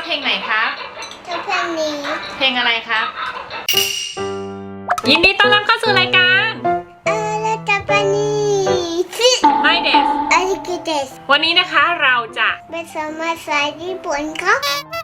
อบเพลงไหนครับ ชอบเพลงนี้ เพลงอะไรครับ ยินดีต้อนรับเข้าสู่รายการเออแล้วจะไปนี่สิไม่เดสอาริกิเดสวันนี้นะคะเราจะเป็นสมาสายญี่ปุ่นครับ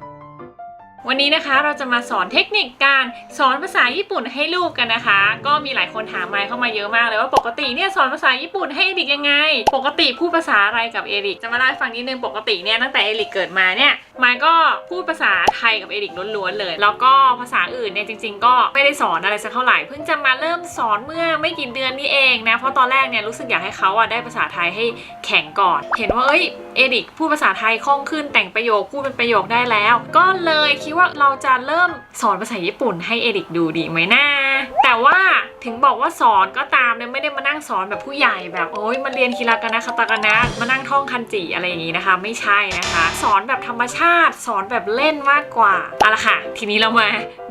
วันนี้นะคะเราจะมาสอนเทคนิคการสอนภาษาญี่ปุ่นให้ลูกกันนะคะ ก็มีหลายคนถามมาเข้ามาเยอะมากเลยว่าปกติเนี่ยสอนภาษาญี่ปุ่นให้เอริกยังไง ปกติพูดภาษาอะไรกับเอริกจะมาเล่าให้ฟังนิดนึงปกติเนี่ยตั้งแต่เอริกเกิดมาเนี่ยมายก็พูดภาษาไทยกับเอริกล้วนๆเลย แล้วก็ภาษาอื่นเนี่ยจริง ๆ ก็ไม่ได้สอนอะไรสักเท่าไหร่เพิ่งจะมาเริ่มสอนเมื่อไม่กี่เดือนนี้เองนะเพราะตอนแรกเนี่ยรู้สึกอยากให้เขาอะได้ภาษาไทยให้แข็งก่อน เห็นว่าเอ้ยเอริกพูดภาษาไทยคล่องขึ้นแต่งประโยคพูดเป็นประโยคได้แล้ว ก็เลยคิดว่าเราจะเริ่มสอนภาษาญี่ปุ่นให้เอริกดูดีไหมนะแต่ว่าถึงบอกว่าสอนก็ตามเนี่ยไม่ได้มานั่งสอนแบบผู้ใหญ่แบบโอ้ยมาเรียนคีรากานะคาตากานะมานั่งท่องคันจิอะไรอย่างนี้นะคะ ไม่ใช่นะคะ สอนแบบธรรมชาติ สอนแบบเล่นมากกว่าเอาละค่ะ ทีนี้เรามา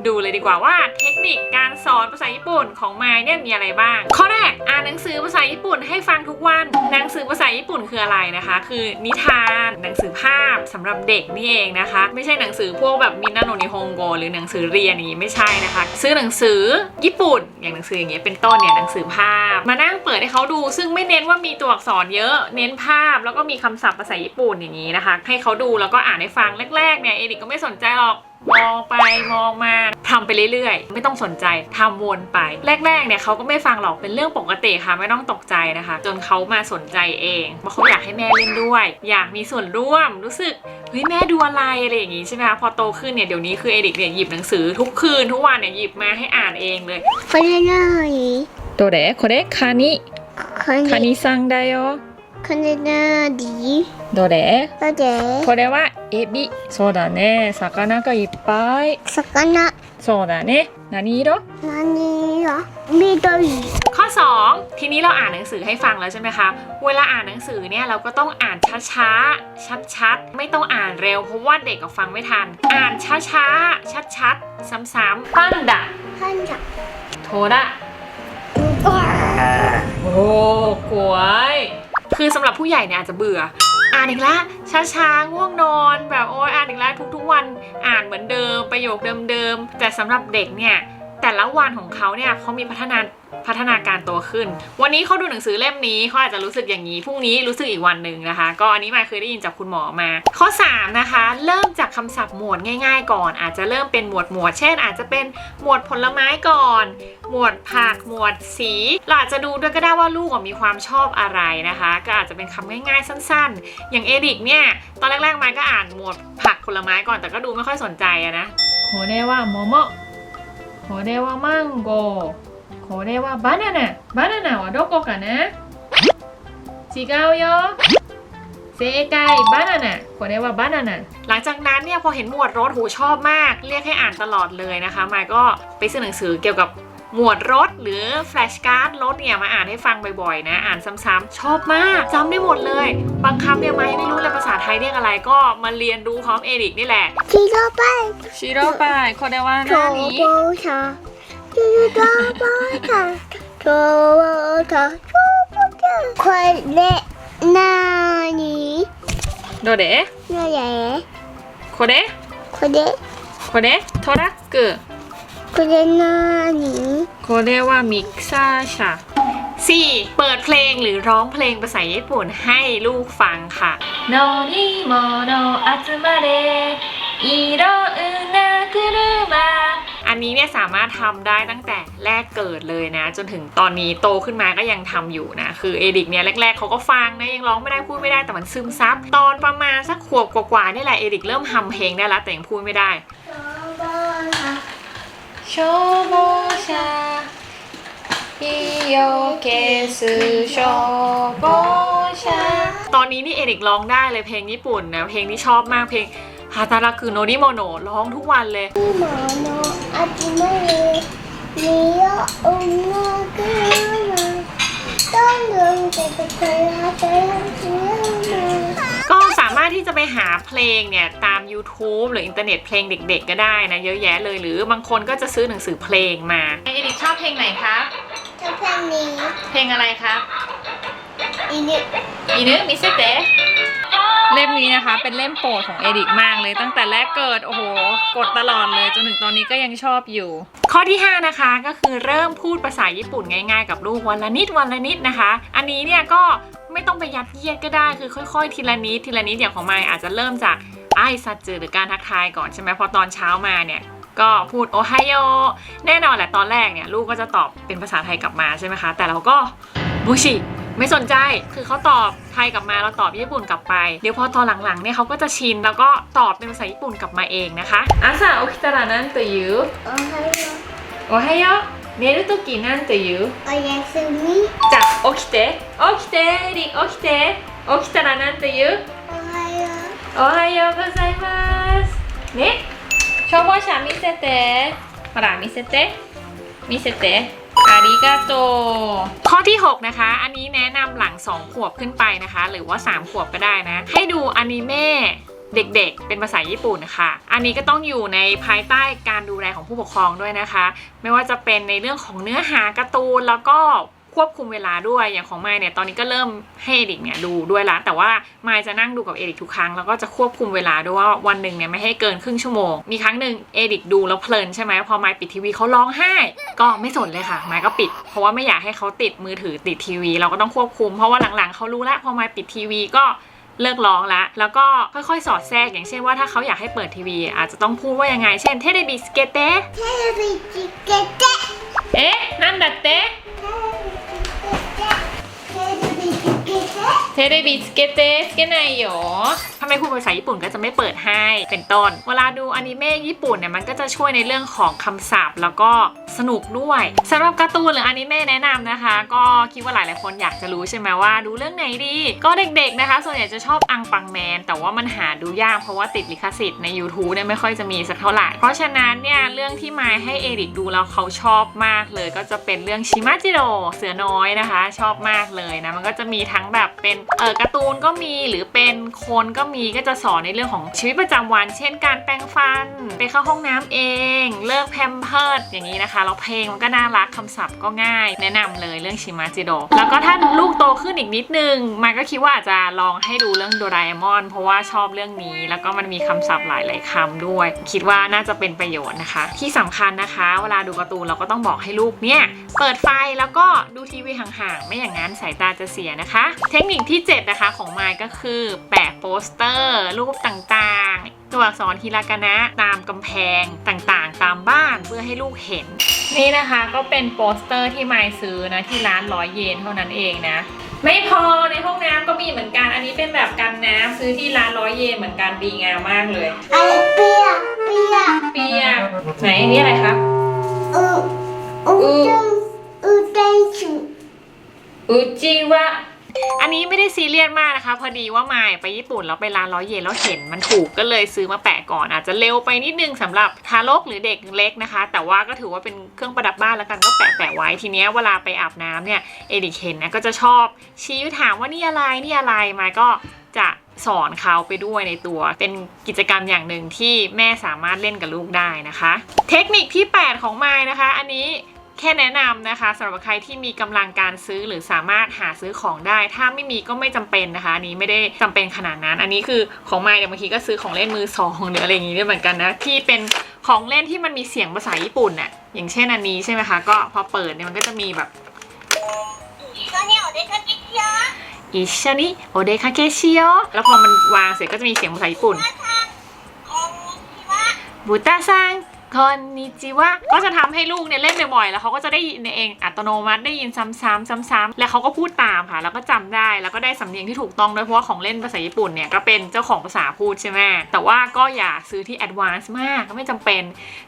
ดูเลยดีกว่าว่าเทคนิคการสอนภาษาญี่ปุ่นของมายเนี่ยมีอะไรบ้าง ข้อแรกอ่านหนังสือภาษาญี่ปุ่นให้ฟังทุกวันหนังสือภาษาญี่ปุ่นคืออะไรนะคะ คือนิทานหนังสือภาพสำหรับเด็กนี่เองนะคะ ไม่ใช่หนังสือพวกแบบมินนาโนนิฮงโกหรือหนังสือเรียนอย่างนี้ไม่ใช่นะคะ ซื้อหนังสือญี่ปุ่น อย่างหนังสืออย่างเงี้ยเป็นต้นเนี่ยหนังสือภาพ มานั่งเปิดให้เขาดู ซึ่งไม่เน้นว่ามีตัวอักษรเยอะ เน้นภาพแล้วก็มีคำศัพท์ภาษาญี่ปุ่นอย่างนี้นะคะ ให้เขาดูแล้วก็อ่านให้ฟังแรกๆเนี่ยเอริกก็ไม่สนใจหรอก มองไปมองมาทำไปเรื่อยๆ ไม่ต้องสนใจทำวนไป แรกๆเนี่ยเขาก็ไม่ฟังหรอกเป็นเรื่องปกติค่ะไม่ต้องตกใจนะคะ จนเขามาสนใจเองเพราะเขาอยากให้แม่เล่นด้วย อยากมีส่วนร่วมรู้สึกเฮ้ยแม่ดูอะไรอะไรอย่างงี้ใช่ไหมคะพอโตขึ้นเนี่ยเดี๋ยวนี้คือเอริกเนี่ยหยิบหนังสือทุกคืนทุกวันเนี่ยหยิบมาให้อ่านเองเลย คนละหน่อย どれこれカニ คนละ カニさんだよ คนละหน่อยดี どれ แล้วเดี๋ยว これはエビそうだね魚がいっぱい สักนะ そうだね何色 นั่นนี่เหรอมีตัวอี ข้อ 2 ทีนี้เราอ่านหนังสือให้ฟังแล้วใช่ไหมคะ เวลาอ่านหนังสือเนี่ยเราก็ต้องอ่านช้าๆ ชัดๆ ไม่ต้องอ่านเร็วเพราะว่าเด็กก็ฟังไม่ทัน อ่านช้าๆ ชัดๆ ซ้ำๆปันดะ ขันจัก โทระโอ้กวย คือสำหรับผู้ใหญ่เนี่ยอาจจะเบื่อ อ่านอีกแล้าช้าๆง่วงนอน แบบโอ้ยอ่านอีกละทุกๆวัน อ่านเหมือนเดิมประโยคเดิมๆแต่สำหรับเด็กเนี่ย แต่ละวันของเขาเนี่ยเขามีพัฒนาพัฒนาการโตขึ้น วันนี้เขาดูหนังสือเล่มนี้เขาอาจจะรู้สึกอย่างนี้พรุ่งนี้รู้สึกอีกวันหนึ่งนะคะ ก็อันนี้มาเคยได้ยินจากคุณหมอมา ข้อ 3 นะคะ เริ่มจากคำศัพท์หมวดง่าย ๆ ก่อน อาจจะเริ่มเป็นหมวดหมวด เช่น อาจจะเป็นหมวดผลไม้ก่อน หมวดผักหมวดสีเราอาจจะดูด้วยก็ได้ว่าลูกมีความชอบอะไรนะคะ ก็อาจจะเป็นคำง่ายๆ สั้น ๆ อย่างเอริกเนี่ยตอนแรกๆมาก็อ่านหมวดผักผลไม้ก่อนแต่ก็ดูไม่ค่อยสนใจอะนะโคเรว่าโมโม โคเรว่ามังโกโคเรว่าบานาน่าบานาน่าはどこかな違うよ正解バナナこれはバナナหลังจากนั้นเนี่ยพอเห็นหมวดรถหูชอบมาก เรียกให้อ่านตลอดเลยนะคะมายก็ไปซื้อหนังสือเกี่ยวกับ หมวดรถหรือแฟลชการ์ดรถเนี่ยมาอ่านให้ฟังบ่อยๆนะ อ่านซ้ำๆชอบมากจำได้หมดเลย บางคำเนี่ยไม่ไม่รู้เลยภาษาไทยเรียกอะไรก็มาเรียนรู้พร้อมเอริกนี่แหละ ที่ก็ไป ชิโร่ไปこれは โท 何 โบชาที่ก็ไปค่ะโทโบชาโทโบชาคนเละนานี่ どれ นั่นแหละ これ คนเละ これトラック คนเละนานี่ これはミキサー車 4. เปิดเพลงหรือร้องเพลงภาษาญี่ปุ่นให้ลูกฟังค่ะโนริโมโนอัตมาเรอิโรอุนาคุรุมะอันนี้เนี่ยสามารถทำได้ตั้งแต่แรกเกิดเลยนะ จนถึงตอนนี้โตขึ้นมาก็ยังทำอยู่นะ คือเอดิกเนี่ยแรกๆเขาก็ฟังนะยังร้องไม่ได้พูดไม่ได้แต่มันซึมซับ ตอนประมาณสักขวบกว่าๆนี่แหละเอดิกเริ่มทำเพลงได้แล้วแต่ยังพูดไม่ได้ 消防車火よけす消防車ตอนนี้นี่เอริกร้องได้เลยเพลงญี่ปุ่นนะเพลงที่ชอบมากเพลงฮาตาราคือโนริโมโนร้องทุกวันเลย ที่หมอโนอาจิมาเรมีโยอุนาคุมาต้ ามารถที่จะไปหาเพลงเนี่ยตาม YouTube หรืออินเทอร์เน็ตเพลงเด็ก ๆ ก็ได้นะเยอะแยะเลยหรือบางคนก็จะซื้อหนังสือเพลงมาเอริกชอบเพลงไหนครับชอบเพลงนี้เพลงอะไรครับอีนี่อีนึมิเซเตะเล่มนี้นะคะ เป็นเล่มโปรดของเอดิกมากเลย ตั้งแต่แรกเกิดโอ้โหกดตลอดเลยจนถึงตอนนี้ก็ยังชอบอยู่ ข้อที่ 5 นะคะก็คือเริ่มพูดภาษาญี่ปุ่นง่ายๆ กับลูกวันละนิดวันละนิดนะคะ อันนี้เนี่ยก็ ไม่ต้องไปยัดเยียดก็ได้คือค่อยๆ ทีละนิดทีละนิดอย่างของไมอาจจะเริ่มจากไอ้สัจจือหรือการทักทายก่อนใช่ไหมพอตอนเช้ามาเนี่ยก็พูดโอไฮโอแน่นอนแหละตอนแรกเนี่ยลูกก็จะตอบเป็นภาษาไทยกลับมาใช่ไหมคะ แต่เราก็บูชิไม่สนใจคือเขาตอบไทยกลับมาเราตอบญี่ปุ่นกลับไป เดี๋ยวพอตอนหลังๆเนี่ยเขาก็จะชินแล้วก็ตอบเป็นภาษาญี่ปุ่นกลับมาเองนะคะอาซาโอคิตะระนั้นตัยูโอไฮโอโอไฮโอ ตกินันโตยุ うおやすみ じゃあ起きて起きてリ起きて起きたらなんて言うおはよおはようございますね消防車見せてほら見せて見せてありがとうข้อที่ 6 นะคะ อันนี้แนะนำหลัง 2 ขวบขึ้นไปนะคะ หรือว่า 3 ขวบก็ได้นะ ให้ดูอนิเมะ เด็กๆ เป็นภาษาญี่ปุ่นนะคะอันนี้ก็ต้องอยู่ในภายใต้การดูแลของผู้ปกครองด้วยนะคะ ไม่ว่าจะเป็นในเรื่องของเนื้อหาการ์ตูนแล้วก็ควบคุมเวลาด้วยอย่างของไมค์เนี่ยตอนนี้ก็เริ่มให้เอดิกเนี่ยดูด้วยละแต่ว่าไมค์จะนั่งดูกับเอดิกทุกครั้งแล้วก็จะควบคุมเวลาด้วยว่าวันหนึ่งเนี่ยไม่ให้เกินครึ่งชั่วโมง มีครั้งหนึ่งเอดิกดูแล้วเพลินใช่ไหมพอไมค์ปิดทีวีเขาร้องไห้ ก็ไม่สนเลยค่ะไมค์ก็ปิด เพราะว่าไม่อยากให้เขาติดมือถือติดทีวี เราก็ต้องควบคุม เพราะว่าหลังๆเขารู้แล้วพอไมปิดทีวีก็ เลิกร้องละ แล้วก็ค่อยๆ สอดแทรกอย่างเช่นว่าถ้าเขาอยากให้เปิดทีวี อาจจะต้องพูดว่ายังไง เช่นเทเลบิสเกเตเทเลบิสเกเตเอ๊ะนั่นดัดเต เทเลบิสเกเตสเกไนโยถ้าไม่พูดภาษาญี่ปุ่นก็จะไม่เปิดให้เป็นต้น เวลาดูอนิเมะญี่ปุ่นเนี่ยมันก็จะช่วยในเรื่องของคำศัพท์ แล้วก็สนุกด้วยสำหรับการ์ตูนหรืออนิเมะแนะนำนะคะ ก็คิดว่าหลายๆคนอยากจะรู้ใช่ไหมว่าดูเรื่องไหนดี ก็เด็กๆนะคะ ส่วนใหญ่จะชอบอังปังแมน แต่ว่ามันหาดูยากเพราะว่าติดลิขสิทธิ์ใน YouTube เนี่ยไม่ค่อยจะมีสักเท่าไหร่ เพราะฉะนั้นเนี่ยเรื่องที่มาให้เอริกดูแล้วเขาชอบมากเลย ก็จะเป็นเรื่องชิมาจิโร่เสือน้อยนะคะ ชอบมากเลยนะมันก็จะมีทั้งแบบเป็นการ์ตูนก็มีหรือเป็นคนก็มีก็จะสอนในเรื่องของชีวิตประจำวัน เช่นการแปรงฟัน ไปเข้าห้องน้ำเอง เลิกแพมเพิร์ดอย่างนี้นะคะแล้วเพลงมันก็น่ารักคำศัพท์ก็ง่าย แนะนำเลยเรื่องชิมาจิโร่แล้วก็ถ้าลูกโตขึ้นอีกนิดนึงมันก็คิดว่าอาจจะลองให้ดูเรื่องโดราเอมอน เพราะว่าชอบเรื่องนี้ แล้วก็มันมีคำศัพท์หลาย ๆคำด้วย คิดว่าน่าจะเป็นประโยชน์นะคะ ที่สำคัญนะคะ เวลาดูการ์ตูนเราก็ต้องบอกให้ลูกเนี่ยเปิดไฟแล้วก็ดูทีวีห่าง ๆ ไม่อย่างนั้นสายตาจะเสียนะคะ เทคนิคที่ที่ 7 นะคะของไมก็คือแปะโปสเตอร์ รูปต่างๆ ตัวอักษรฮิรากานะตามกำแพงต่างๆ ตามบ้านเพื่อให้ลูกเห็น นี่นะคะก็เป็นโปสเตอร์ที่ไมซื้อนะที่ร้านร้อยเยนเท่านั้นเองนะไม่พอในห้องน้ำก็มีเหมือนกัน อันนี้เป็นแบบกันน้ำซื้อที่ร้านร้อยเยนเหมือนกันดีงามมากเลยอะไรเปียกเปียกเปียกไหนนี่อะไรครับอูอูอูเตชูอูจิวะ อันนี้ไม่ได้ซีเรียสมากนะคะ พอดีว่ามาไปญี่ปุ่นแล้วไปร้านร้อยเยนแล้วเห็นมันถูกก็เลยซื้อมาแปะก่อน อาจจะเร็วไปนิดนึงสำหรับทารกหรือเด็กเล็กนะคะ แต่ว่าก็ถือว่าเป็นเครื่องประดับบ้านแล้วกันก็แปะแปะไว้ทีเนี้ยเวลาไปอาบน้ำเนี่ยเอดิเห็นนะก็จะชอบชี้ถามว่านี่อะไรนี่อะไรมาก็จะสอนเขาไปด้วยในตัว เป็นกิจกรรมอย่างหนึ่งที่แม่สามารถเล่นกับลูกได้นะคะ เทคนิคที่ 8 ของไมายนะคะ อันนี้ แค่แนะนำนะคะสำหรับใครที่มีกำลังการซื้อหรือสามารถหาซื้อของได้ ถ้าไม่มีก็ไม่จำเป็นนะคะอันนี้ไม่ได้จำเป็นขนาดนั้น อันนี้คือของไม่เดี๋ยวบางทีก็ซื้อของเล่นมือสองหรืออะไรอย่างนี้ด้วยเหมือนกันนะที่เป็นของเล่นที่มันมีเสียงภาษาญี่ปุ่นน่ะอย่างเช่นอันนี้ใช่ไหมคะก็พอเปิดเนี่ยมันก็จะมีแบบอิชานิโอเดคาเกชิโยแล้วพอมันวางเสร็จก็จะมีเสียงภาษาญี่ปุ่นบูตาซัง คอนนิจิวะก็จะทำให้ลูกเนี่ยเล่นบ่อยๆ แล้วเขาก็จะได้ยินเองอัตโนมัติได้ยินซ้ำๆซ้ำๆแล้วเขาก็พูดตามค่ะ แล้วก็จำได้แล้วก็ได้สำเนียงที่ถูกต้องด้วยเพราะว่าของเล่นภาษาญี่ปุ่นเนี่ยก็เป็นเจ้าของภาษาพูดใช่ไหมแต่ว่าก็อย่าซื้อที่แอดวานซ์มากก็ไม่จำเป็น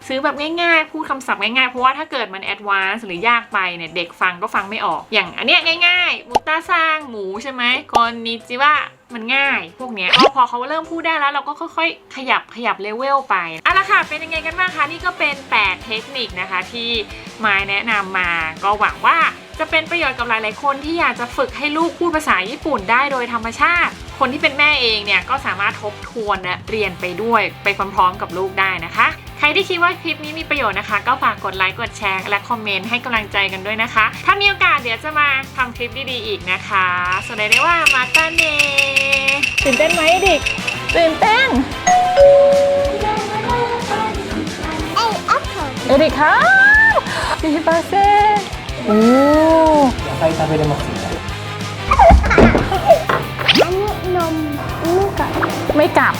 ซื้อแบบง่ายๆ พูดคำศัพท์ง่ายๆ เพราะว่าถ้าเกิดมันแอดวานซ์หรือยากไปเนี่ยเด็กฟังก็ฟังไม่ออก อย่างอันเนี้ยง่ายๆบูตาซังหมูใช่ไหมคอนนิจิวะ มันง่ายพวกเนี้ยก็พอเขาเริ่มพูดได้แล้ว เราก็ค่อยๆ ขยับขยับเลเวลไปเอาละค่ะ เป็นยังไงกันบ้างคะ นี่ก็เป็น 8 เทคนิคนะคะ ที่มายแนะนำมา ก็หวังว่าจะเป็นประโยชน์กับหลาย ๆ คนที่อยากจะฝึกให้ลูกพูดภาษาญี่ปุ่นได้โดยธรรมชาติ คนที่เป็นแม่เองเนี่ยก็สามารถทบทวนและเรียนไปด้วยไปพร้อม ๆ กับลูกได้นะคะ ใครที่คิดว่าคลิปนี้มีประโยชน์นะคะ ก็ฝากกดไลค์กดแชร์และคอมเมนต์ให้กำลังใจกันด้วยนะคะ ถ้ามีโอกาสเดี๋ยวจะมาทำคลิปดีๆอีกนะคะสดงได้ว่ามาต้าเนตื่นเต้นไหมดิกตื่นเต้นเอ้ยอัพเอะเอริกค่ะสี่เปอร์เซ็นต์โอ้ใครทำไปได้มดสิอันนี้นมไม่กลับไม่กลับ